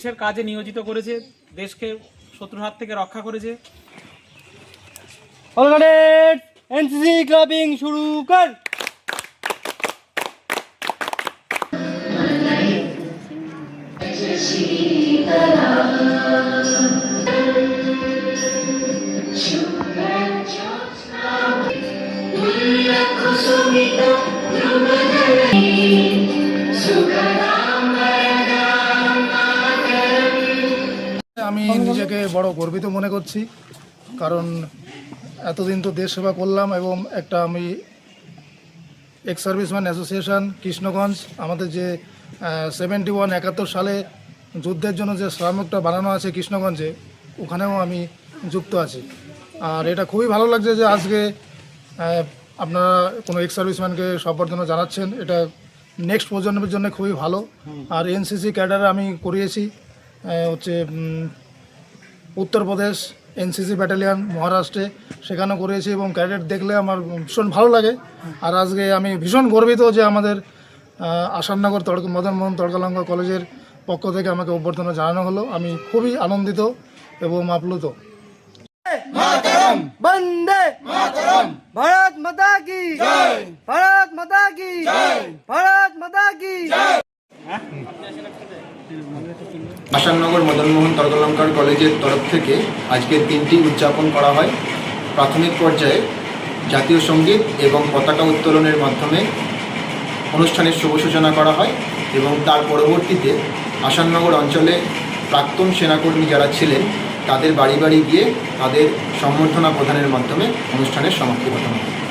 দেশের কাজে নিয়োজিত করেছে দেশকে শত্রুর হাত থেকে রক্ষা করেছে এনসিসি ক্লাবিং শুরু কর আমি নিজেকে বড় গর্বিত মনে করছি কারণ এতদিন তো দেশ সেবা করলাম এবং একটা আমি এক্স সার্ভিসম্যান অ্যাসোসিয়েশন কৃষ্ণগঞ্জ আমাদের যে সেভেন্টি ওয়ান একাত্তর সালে যুদ্ধের জন্য যে শ্রমিকটা বানানো আছে কৃষ্ণগঞ্জে ওখানেও আমি যুক্ত আছি। আর এটা খুবই ভালো লাগছে যে আজকে আপনারা কোনো এক্স সার্ভিসম্যানকে সম্বর্ধনা জানাচ্ছেন এটা নেক্সট প্রজন্মের জন্য খুবই ভালো। আর এনসিসি ক্যাডার আমি করিয়েছি হচ্ছে উত্তরপ্রদেশ এনসিসি ব্যাটালিয়ন মহারাষ্ট্রে সেখানেও করেছি এবং ক্যাডেট দেখলে আমার ভীষণ ভালো লাগে। আর আজকে আমি ভীষণ গর্বিত যে আমাদের আহ, আসাননগর তড়ক মদন মোহন তড়কালঙ্কা কলেজের পক্ষ থেকে আমাকে অভ্যর্থনা জানানো হলো। আমি খুবই আনন্দিত এবং আপ্লুত। বন্দে! ভারত মাতা কি? ভারত মাতা কি ভারত মাতা কি আসাননগর মদনমোহন তর্কলঙ্কার কলেজের তরফ থেকে আজকের দিনটি উদযাপন করা হয়। প্রাথমিক পর্যায়ে জাতীয় সংগীত এবং পতাকা উত্তোলনের মাধ্যমে অনুষ্ঠানের শুভ সূচনা করা হয় এবং তার পরবর্তীতে আসাননগর অঞ্চলে প্রাক্তন সেনাকর্মী যারা ছিলেন, তাদের বাড়ি বাড়ি গিয়ে তাদের সম্বর্ধনা প্রদানের মাধ্যমে অনুষ্ঠানের সমাপ্তি ঘটানো হয়।